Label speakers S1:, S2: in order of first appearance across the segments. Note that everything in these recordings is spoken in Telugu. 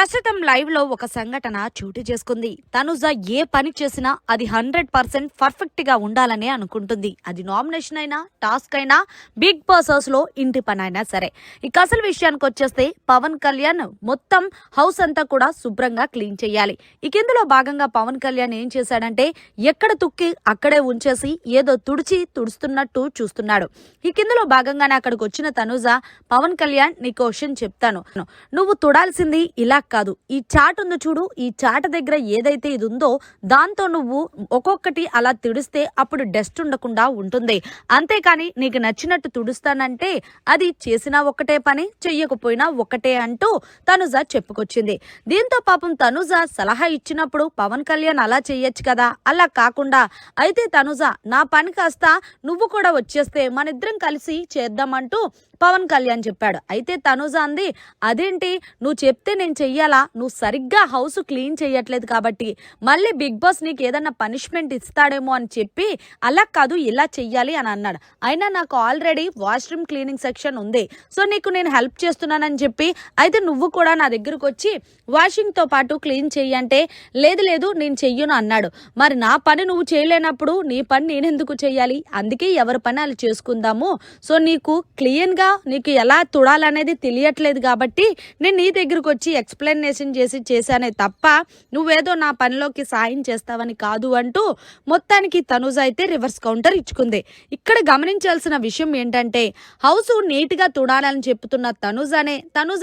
S1: ప్రస్తుతం లైవ్లో ఒక సంఘటన చోటు చేసుకుంది. తనుజ ఏ పని చేసినా అది హండ్రెడ్ పర్సెంట్ పర్ఫెక్ట్గా ఉండాలని అనుకుంటుంది. అది నామినేషన్ అయినా టాస్క్ అయినా బిగ్ బాస్ హౌస్లో ఇంటి పని అయినా సరే. ఇక అసలు విషయానికి వచ్చేస్తే పవన్ కళ్యాణ్ మొత్తం హౌస్ అంతా కూడా శుభ్రంగా క్లీన్ చేయాలి. ఇక ఇందులో భాగంగా పవన్ కళ్యాణ్ ఏం చేశాడంటే ఎక్కడ తుక్కి అక్కడే ఉంచేసి ఏదో తుడిచి తుడుస్తున్నట్టు చూస్తున్నాడు. ఇక ఇందులో భాగంగానే అక్కడికి వచ్చిన తనుజ పవన్ కళ్యాణ్ నీ క్వశ్చన్ చెప్తాను. నువ్వు తుడాల్సింది ఇలా కాదు. ఈ చాట్ ఉంది చూడు ఈ చాట దగ్గర ఏదైతే ఇది ఉందో దాంతో నువ్వు ఒక్కొక్కటి అలా తుడిస్తే అప్పుడు డస్ట్ ఉండకుండా ఉంటుంది. అంతేకాని నీకు నచ్చినట్టు తుడుస్తానంటే అది చేసినా ఒక్కటే పని చెయ్యకపోయినా ఒకటే అంటూ తనుజ చెప్పుకొచ్చింది. దీంతో పాపం తనుజ సలహా ఇచ్చినప్పుడు పవన్ కళ్యాణ్ అలా చెయ్యొచ్చు కదా? అలా కాకుండా అయితే తనుజ నా పని కాస్త నువ్వు కూడా వచ్చేస్తే మనిద్దరం కలిసి చేద్దామంటూ పవన్ కళ్యాణ్ చెప్పాడు. అయితే తనుజ అంది అదేంటి? నువ్వు చెప్తే నేను చెయ్యాలా? నువ్వు సరిగ్గా హౌస్ క్లీన్ చేయట్లేదు కాబట్టి మళ్ళీ బిగ్ బాస్ నీకు ఏదన్నా పనిష్మెంట్ ఇస్తాడేమో అని చెప్పి అలా కాదు ఇలా చెయ్యాలి అని అన్నాడు. అయినా నాకు ఆల్రెడీ వాష్రూమ్ క్లీనింగ్ సెక్షన్ ఉంది. సో నీకు నేను హెల్ప్ చేస్తున్నానని చెప్పి అయితే నువ్వు కూడా నా దగ్గరకు వచ్చి వాషింగ్తో పాటు క్లీన్ చెయ్యంటే లేదు లేదు నేను చెయ్యను అన్నాడు. మరి నా పని నువ్వు చేయలేనప్పుడు నీ పని నేను ఎందుకు చెయ్యాలి? అందుకే ఎవరి పని వాళ్ళు చేసుకుందాము. సో నీకు క్లీన్గా నీకు ఎలా తుడాలనేది తెలియట్లేదు కాబట్టి నేను నీ దగ్గరకు వచ్చి ఎక్స్ప్లెనేషన్ చేసి చేశానే తప్ప నువ్వేదో నా పనిలోకి సాయం చేస్తావని కాదు అంటూ మొత్తానికి తనుజ అయితే రివర్స్ కౌంటర్ ఇచ్చుకుంది. ఇక్కడ గమనించాల్సిన విషయం ఏంటంటే హౌస్ నీట్గా తుడాలని చెప్తున్న తనుజనే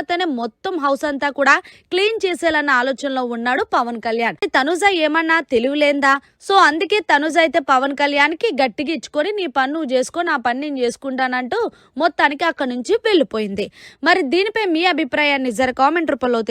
S1: అతనే మొత్తం హౌస్ అంతా కూడా క్లీన్ చేసేయాలన్న ఆలోచనలో ఉన్నాడు పవన్ కళ్యాణ్. తనుజ ఏమన్నా తెలివిలేందా? సో అందుకే తనుజ అయితే పవన్ కళ్యాణ్కి గట్టిగా ఇచ్చుకొని నీ పని నువ్వు చేసుకో నా పని నేను చేసుకుంటానంటూ మొత్తానికి అక్కడి నుంచి వెళ్ళిపోయింది. మరి దీనిపై మీ అభిప్రాయాన్ని జర కామెంట్ రూపంలో